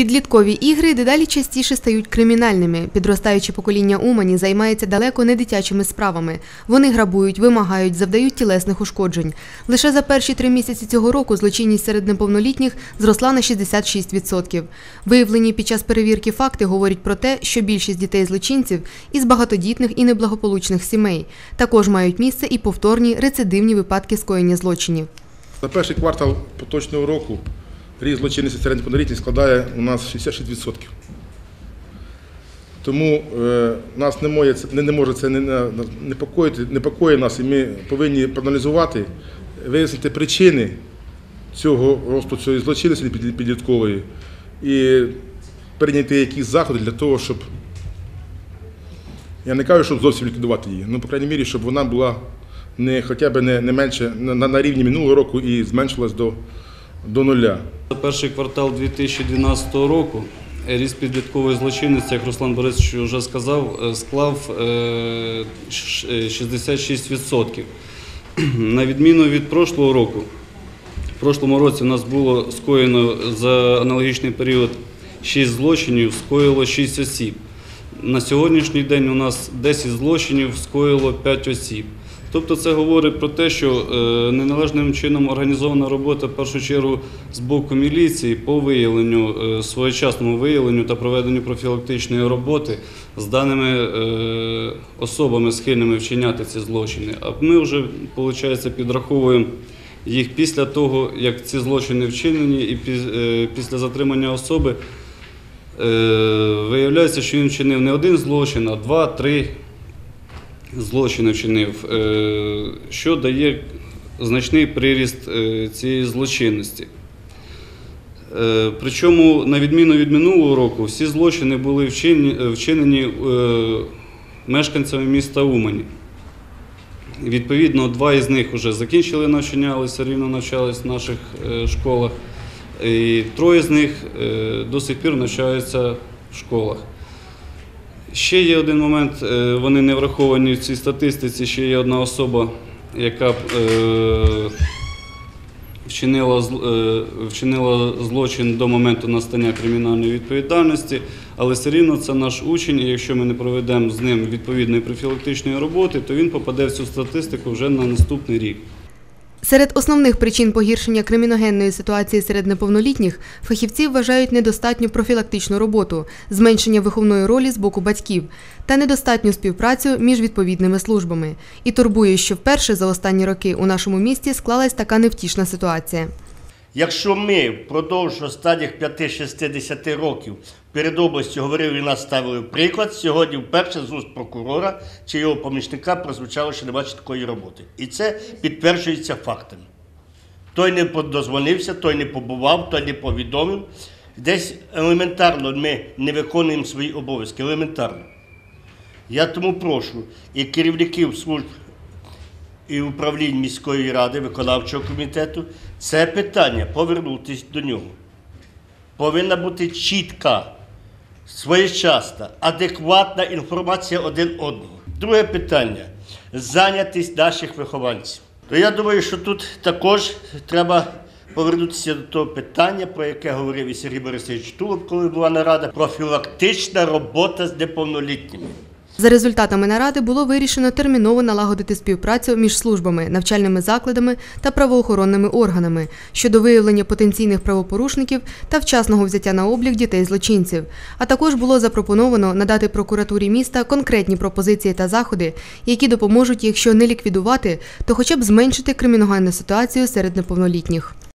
Підліткові ігри дедалі частіше стають кримінальними. Підростаюче покоління Умані займається далеко не дитячими справами. Вони грабують, вимагають, завдають тілесних ушкоджень. Лише за перші три місяці цього року злочинність серед неповнолітніх зросла на 66%. Виявлені під час перевірки факти говорять про те, що більшість дітей злочинців із багатодітних і неблагополучних сімей. Також мають місце і повторні рецидивні випадки скоєння злочинів. За перший квартал поточного року ріст злочинності серед неповнолітніх складає у нас 66%. Тому е, нас не, може, не, не може це не, не- непокоїти, непокоїть нас, і ми повинні проаналізувати, вияснити причини цього росту цієї злочинності підліткової і прийняти якісь заходи для того, щоб я не кажу, щоб зовсім ліквідувати її, ну, по крайній мірі, щоб вона була не хоча б не, не менше на- на рівні минулого року і зменшилась до, до нуля. За перший квартал 2012 року ріст підліткової злочинності, як Руслан Борисович вже сказав, е, склав е, ш- е, 66%. На відміну від прошлого року, в прошлому році у нас було скоєно за аналогічний період 6 злочинів, скоїло 6 осіб. На сьогоднішній день у нас 10 злочинів скоїло 5 осіб. Тобто це говорить про те, що е, неналежним чином організована робота в першу чергу з боку міліції по виявленню, е, своєчасному виявленню та проведенню профілактичної роботи з даними е, особами, схильними вчиняти ці злочини. А ми вже, виходить, підраховуємо їх після того, як ці злочини вчинені, і після затримання особи виявляється, що він вчинив не один злочин, а два, три злочини вчинив, е, що дає значний приріст е, цієї злочинності. Е, Причому, на відміну від минулого року, всі злочини були вчинені, мешканцями міста Умані. Відповідно, два із них вже закінчили навчання, але все рівно навчались в наших школах. І троє з них до сих пір навчаються в школах. Ще є один момент, е, вони не враховані в цій статистиці. Ще є одна особа, яка е, вчинила, е, вчинила злочин до моменту настання кримінальної відповідальності, але все рівно це наш учень, і якщо ми не проведемо з ним відповідної профілактичної роботи, то він попаде в цю статистику вже на наступний рік. Серед основних причин погіршення криміногенної ситуації серед неповнолітніх фахівці вважають недостатню профілактичну роботу, зменшення виховної ролі з боку батьків та недостатню співпрацю між відповідними службами. І турбує, що вперше за останні роки у нашому місті склалась така невтішна ситуація. Якщо ми впродовж останніх 5-60 років перед областю говорили і нас ставили приклад, сьогодні вперше з уст прокурора чи його помічника прозвучало, що не бачить такої роботи. І це підтверджується фактами. Той не подозвонився, той не побував, той не повідомив. Десь елементарно ми не виконуємо свої обов'язки. Елементарно. Я тому прошу і керівників служб і управлінь міської ради, виконавчого комітету, це питання повернутися до нього. Повинна бути чітка, своєчасна, адекватна інформація один одного. Друге питання зайнятість наших вихованців. То я думаю, що тут також треба повернутися до того питання, про яке говорив і Сергій Борисович Тулуб, коли була нарада, профілактична робота з неповнолітніми. За результатами наради було вирішено терміново налагодити співпрацю між службами, навчальними закладами та правоохоронними органами щодо виявлення потенційних правопорушників та вчасного взяття на облік дітей злочинців. А також було запропоновано надати прокуратурі міста конкретні пропозиції та заходи, які допоможуть, якщо не ліквідувати, то хоча б зменшити криміногенну ситуацію серед неповнолітніх.